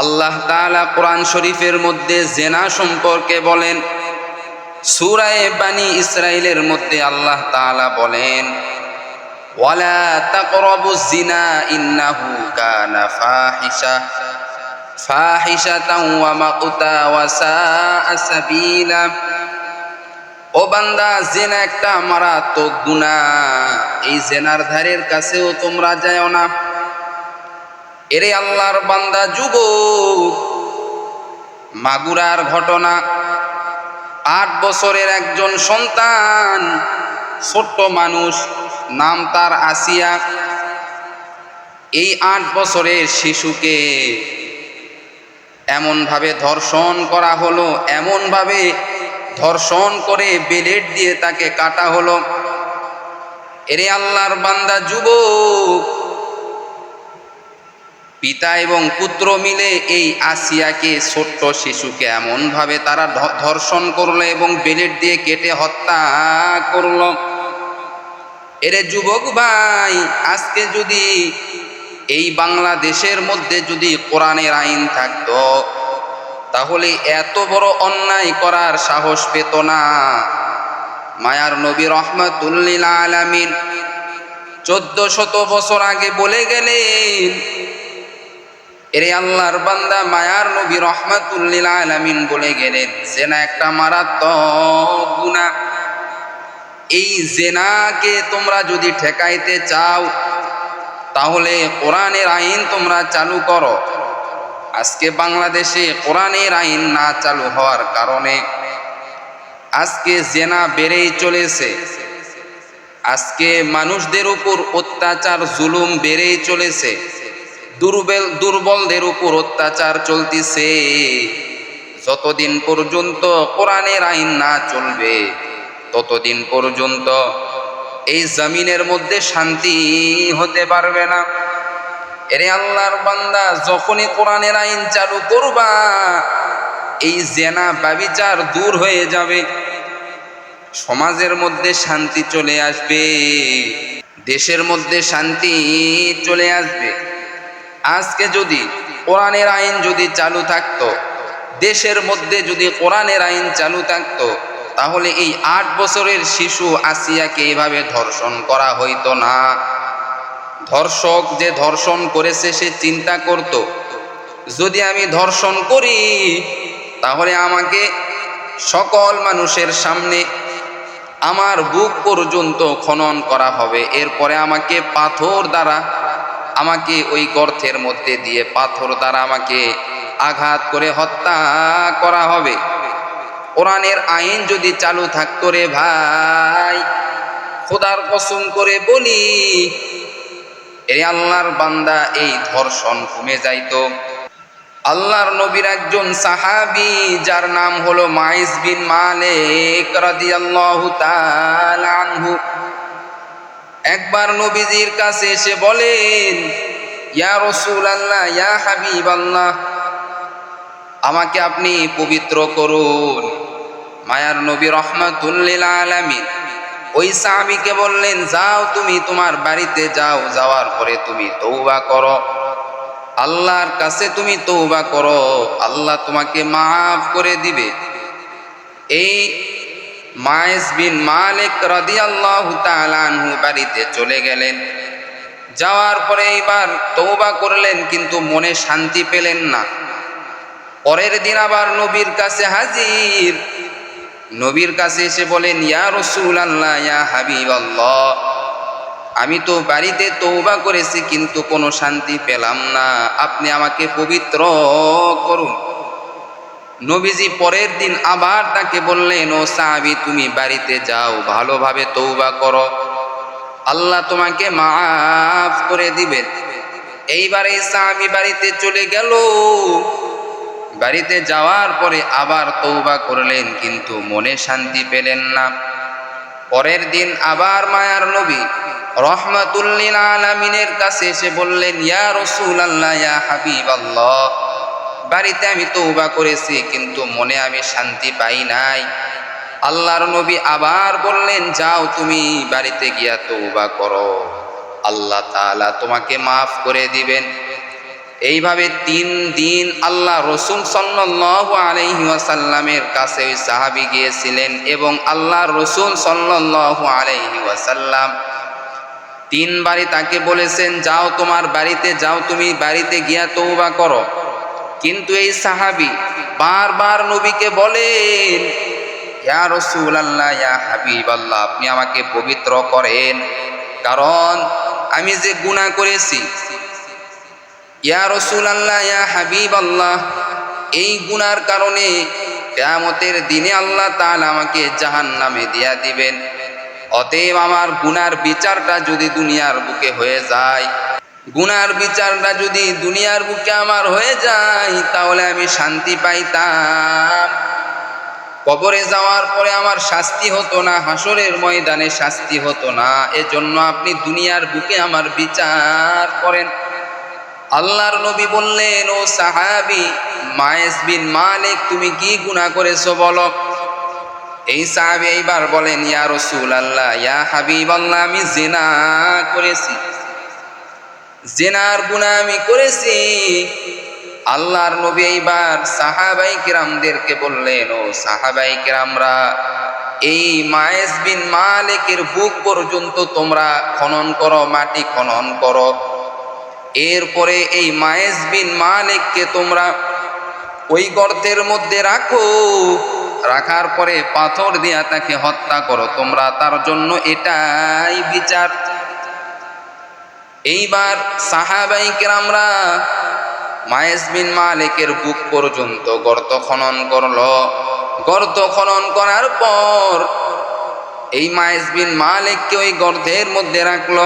আল্লাহ তাআলা কোরআন শরীফের মধ্যে জেনা সম্পর্কে বলেন, সূরায়ে বানি ইসরাইলের মধ্যে আল্লাহ তাআলা বলেন, ওয়ালা জিনা জেনা একটা মারাত্মক গুনাহ, এই জেনার ধারের কাছেও তোমরা যাও না। এরে আল্লাহর বান্দা যুবক, মাগুরার ঘটনা। আট বছরের একজন সন্তান, ছোট্ট মানুষ, নাম তার আসিয়া। এই আট বছরের শিশুকে এমনভাবে ধর্ষণ করা হলো, এমনভাবে ধর্ষণ করে বেলেট দিয়ে তাকে কাটা হলো। এরে আল্লাহর বান্দা যুবক পিতা এবং পুত্র মিলে এই আসিয়াকে ছোট্ট শিশুকে এমনভাবে তারা ধর্ষণ করল এবং বেলেট দিয়ে কেটে হত্যা করল। এরে যুবক ভাই, আজকে যদি এই বাংলাদেশের মধ্যে যদি কোরআনের আইন থাকতো, তাহলে এত বড় অন্যায় করার সাহস পেত না। মায়ার নবী রহমাতুল্লিল আলামিন চোদ্দ শত বছর আগে বলে গেলেন এরে আল্লাহর বান্দা মায়ার নবী রহমাতুল্লিল আলামিন বলে গেলেন, জেনা একটা মারাত্মক গুণা এই জেনাকে তোমরা যদি ঠেকাইতে চাও, তাহলে কোরআনের আইন তোমরা চালু করো। আজকে বাংলাদেশে কোরআনের আইন না চালু হওয়ার কারণে আজকে জেনা বেড়েই চলেছে। আজকে মানুষদের উপর অত্যাচার, জুলুম বেড়েই চলেছে। দুর্বল, দুর্বলদের উপর অত্যাচার চলতেছে। যতদিন পর্যন্ত কোরআনের আইন না চলবে, ততদিন পর্যন্ত এই জমিনের মধ্যে শান্তি হতে পারবে না। এরে আল্লাহর বান্দা, যখনই কোরআনের আইন চালু করবা, এই জেনা বাবিচার দূর হয়ে যাবে। সমাজের মধ্যে শান্তি চলে আসবে, দেশের মধ্যে শান্তি চলে আসবে। আজকে যদি কোরআনের আইন যদি চালু থাকতো, দেশের মধ্যে যদি কোরআনের আইন চালু থাকতো, তাহলে এই আট বছরের শিশু আসিয়াকে এইভাবে ধর্ষণ করা হইতো না। ধর্ষক যে ধর্ষণ করেছে, সে চিন্তা করত, যদি আমি ধর্ষণ করি, তাহলে আমাকে সকল মানুষের সামনে আমার বুক পর্যন্ত খনন করা হবে। এরপরে আমাকে পাথর দ্বারা আমাকে ওই গর্তের মধ্যে দিয়ে পাথর দ্বারা আমাকে আঘাত করে হত্যা করা হবে। কোরআনের আইন যদি চালু থাকতো রে ভাই, খোদার কসম করে বলি এরে আল্লাহর বান্দা এই ধর্ষণ কমে যাইতো। আল্লাহর নবীর একজন সাহাবি, যার নাম হলো মাইস বিন মালিক রাদিয়াল্লাহু তাআলা আনহু একবার নবীজির কাছে এসে বলেন, ইয়া রসুল আল্লাহ ইয়া হাবিব আল্লাহ আমাকে আপনি পবিত্র করুন। মায়ার নবী রহমাতুল্লিল আলামিন ওই সাহাবিকে বললেন, যাও তুমি তোমার বাড়িতে যাও, যাওয়ার পরে তুমি তৌবা করো। আল্লাহর কাছে তুমি তৌবা করো, আল্লাহ তোমাকে মাফ করে দিবে। এই মায়েস বিন মালিক রাদিয়াল্লাহু তাআলা আনহু বাড়িতে চলে গেলেন। যাওয়ার পরে এইবার তৌবা করলেন, কিন্তু মনে শান্তি পেলেন না। পরের দিন আবার নবীর কাছে হাজির। নবীর কাছে এসে বলেন, ইয়া রসুল আল্লাহ ইয়া হাবিব আল্লাহ আমি তো বাড়িতে তৌবা করেছি, কিন্তু কোনো শান্তি পেলাম না। আপনি আমাকে পবিত্র করুন। নবীজি পরের দিন আবার তাকে বললেন, ও সাহাবি, তুমি বাড়িতে যাও, ভালোভাবে তৌবা করো। আল্লাহ তোমাকে মাফ করে দিবেন। এইবার এই সাহাবি বাড়িতে চলে গেল। বাড়িতে যাওয়ার পরে আবার তৌবা করলেন, কিন্তু মনে শান্তি পেলেন না। পরের দিন আবার মায়ার নবী রহমাতুল্লিল আলামিনের কাছে এসে বললেন, ইয়া রসুল আল্লাহ ইয়া হাবিব আল্লাহ বাড়িতে আমি তৌবা করেছি, কিন্তু মনে আমি শান্তি পাই নাই। আল্লাহর নবী আবার বললেন, যাও তুমি বাড়িতে গিয়া তৌবা করো। আল্লাহ তাআলা তোমাকে মাফ করে দিবেন। এইভাবে তিন দিন আল্লাহ রসুল সাল্লাল্লাহু আলাইহি ওয়াসাল্লামের কাছে ওই সাহাবি গিয়েছিলেন এবং আল্লাহ রসুল সাল্লাল্লাহু আলাইহি ওয়াসাল্লাম তিনবারই তাকে বলেছেন, যাও তোমার বাড়িতে, যাও তুমি বাড়িতে গিয়া তৌবা করো। কিন্তু এই সাহাবি বারবার নবীকে বলেন, ইয়া রসুল আল্লাহ ইয়া হাবিব আল্লাহ আপনি আমাকে পবিত্র করেন। কারণ আমি যে গুনাহ করেছি, ইয়া রসুল আল্লাহ ইয়া হাবিব আল্লাহ এই গুনার কারণে কেয়ামতের দিনে আল্লাহ তাআলা আমাকে জাহান নামে দিয়া দিবেন। অতএব আমার গুনার বিচারটা যদি দুনিয়ার বুকে হয়ে যায় গুনার বিচারটা যদি দুনিয়ার বুকে আমার হয়ে যায়, তাহলে আমি শান্তি পাইতাম। কবরে যাওয়ার পরে আমার শাস্তি হতো না হাসরের ময়দানে শাস্তি হতো না। এজন্য আপনি দুনিয়ার বুকে আমার বিচার করেন। আল্লাহর নবী বললেন, ও সাহাবি, মায়েস বিন মালিক, তুমি কি গুনাহ করেছ বলো? এই সাহাবি এইবার বলেন, ইয়া রসুল আল্লাহ ইয়া হাবিব আল্লাহ আমি জেনা করেছি। জেনার গুনাহ আমি করেছি। আল্লাহর নবী এইবার সাহাবাই কিরামদেরকে বললেন, ও সাহাবাই কিরামরা, এই মায়েস বিন মালিকের বুক পর্যন্ত তোমরা খনন করো, মাটি খনন করো। এরপরে এই মায়েস বিন মালিককে তোমরা ওই গর্তের মধ্যে রাখো। রাখার পরে পাথর দিয়া তাকে হত্যা করো। তোমরা তার জন্য এটাই বিচার এইবার সাহাবাই কেরামরা মায়েস বিন মালিকের বুক পর্যন্ত গর্ত খনন করল। গর্ত খনন করার পর এই মায়েস বিন মালিককে ওই গর্তের মধ্যে রাখল।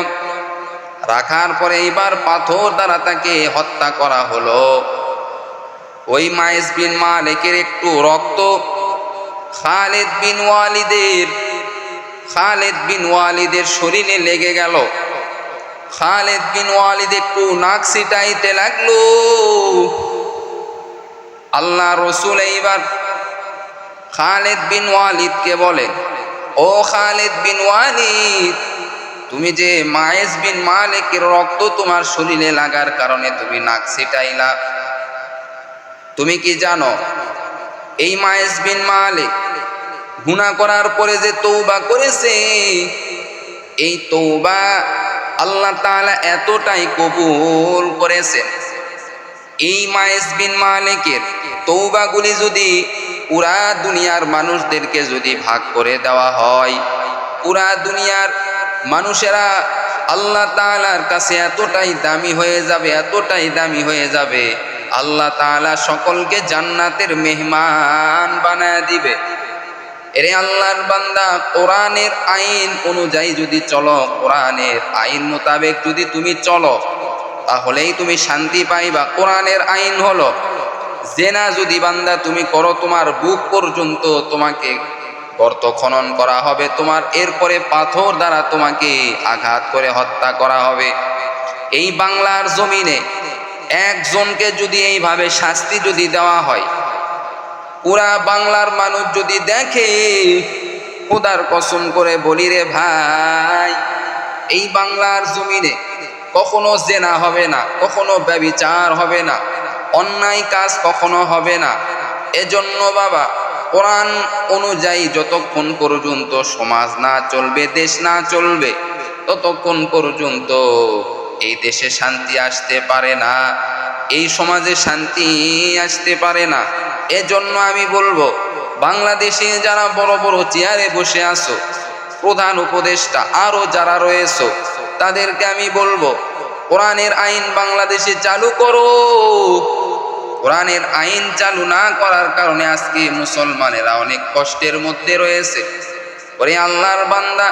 রাখার পরে এইবার পাথর দ্বারা তাকে হত্যা করা হলো। ওই মায়েস বিন মালিকের একটু রক্ত খালেদ বিন ওয়ালিদের, খালেদ বিন ওয়ালিদের শরীরে লেগে গেল। খালেদ বিন ওয়ালিদ একটু নাক ছিটাইতে লাগল। আল্লাহ রসুল এইবার খালেদ বিন ওয়ালিদকে বলেন ও খালেদ বিন ওয়ালিদ, তুমি যে মায়েস বিন মালিকের রক্ত তোমার শরীরে লাগার কারণে তুমি নাক ছিটাইলা। তুমি কি জানো, এই মায়েস বিন মালিক গুণা করার পরে যে তৌবা করেছে, এই তৌবা আল্লাহ তাআলা এতটাই কবুল করেছেন এই মায়েস বিন মালিকের তৌবাগুলি যদি পুরা দুনিয়ার মানুষদেরকে যদি ভাগ করে দেওয়া হয়, পুরা দুনিয়ার মানুষেরা আল্লাহ তাআলার কাছে এতটাই দামি হয়ে যাবে, এতটাই দামি হয়ে যাবে, আল্লাহ তাআলা সকলকে জান্নাতের মেহমান বানায় দিবে। এরে আল্লাহর বান্দা, কোরআনের আইন অনুযায়ী যদি চলো, কোরআনের আইন মোতাবেক যদি তুমি চলো, তাহলেই তুমি শান্তি পাইবা, কোরআনের আইন হলো, জেনা যদি বান্দা তুমি করো, তোমার বুক পর্যন্ত তোমাকে গর্ত খনন করা হবে, তোমার এরপরে পাথর দ্বারা তোমাকে আঘাত করে হত্যা করা হবে। এই বাংলার জমিনে একজনকে যদি এইভাবে শাস্তি যদি দেওয়া হয় পুরা বাংলার মানুষ যদি দেখে, খোদার কসম করে বলি রে ভাই, এই বাংলার জমিনে কখনো জেনা হবে না, কখনো ব্যবিচার হবে না, অন্যায় কাজ কখনো হবে না। এজন্য বাবা, কোরআন অনুযায়ী যতক্ষণ পর্যন্ত সমাজ না চলবে, দেশ না চলবে, ততক্ষণ পর্যন্ত এই দেশে শান্তি আসতে পারে না, এই সমাজে শান্তি আসতে পারে না। এজন্য আমি বলব, বাংলাদেশে যারা বড় বড় চেয়ারে বসে আছো, প্রধান উপদেষ্টা আরও যারা রয়েছে, তাদেরকে আমি বলব, কোরআনের আইন বাংলাদেশে চালু করো। কোরআনের আইন চালু না করার কারণে আজকে মুসলমানেরা অনেক কষ্টের মধ্যে রয়েছে। ওরে আল্লাহর বান্দা,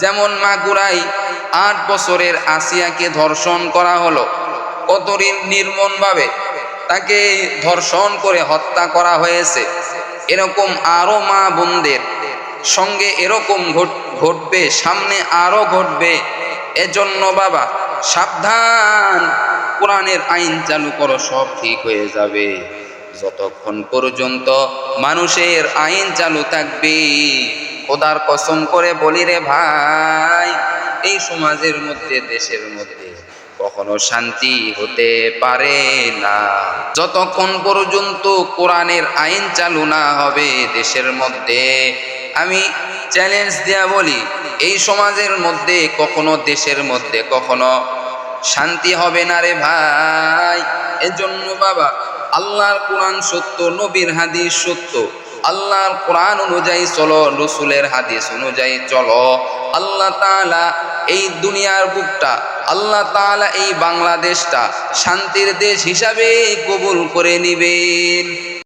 যেমন মাগুরাই আট বছরের আসিয়াকে ধর্ষণ করা হলো কত নির্মমভাবে তাকে ধর্ষণ করে হত্যা করা হয়েছে। এরকম আরও মা বোনদের সঙ্গে এরকম ঘটবে, সামনে আরও ঘটবে। এজন্য বাবা, সাবধান। কোরআনের আইন চালু করো, সব ঠিক হয়ে যাবে। যতক্ষণ পর্যন্ত মানুষের আইন চালু থাকবে। খোদার কসম করে বলি রে ভাই, এই সমাজের মধ্যে, দেশের মধ্যে কখনো শান্তি হতে পারে না। যতক্ষণ পর্যন্ত কোরআনের আইন চালু না হবে দেশের মধ্যে, আমি চ্যালেঞ্জ দেয়া বলি, এই সমাজের মধ্যে কখনো দেশের মধ্যে কখনো শান্তি হবে না রে ভাই। এজন্য বাবা, আল্লাহর কোরআন সত্য, নবীর হাদিস সত্য। আল্লাহর কোরআন অনুযায়ী চলো, রসুলের হাদিস অনুযায়ী চলো। আল্লাহ তাআলা এই দুনিয়ার বুকটা আল্লাহ তালা এই বাংলাদেশটা শান্তির দেশ হিসাবে কবুল করে নিবেন।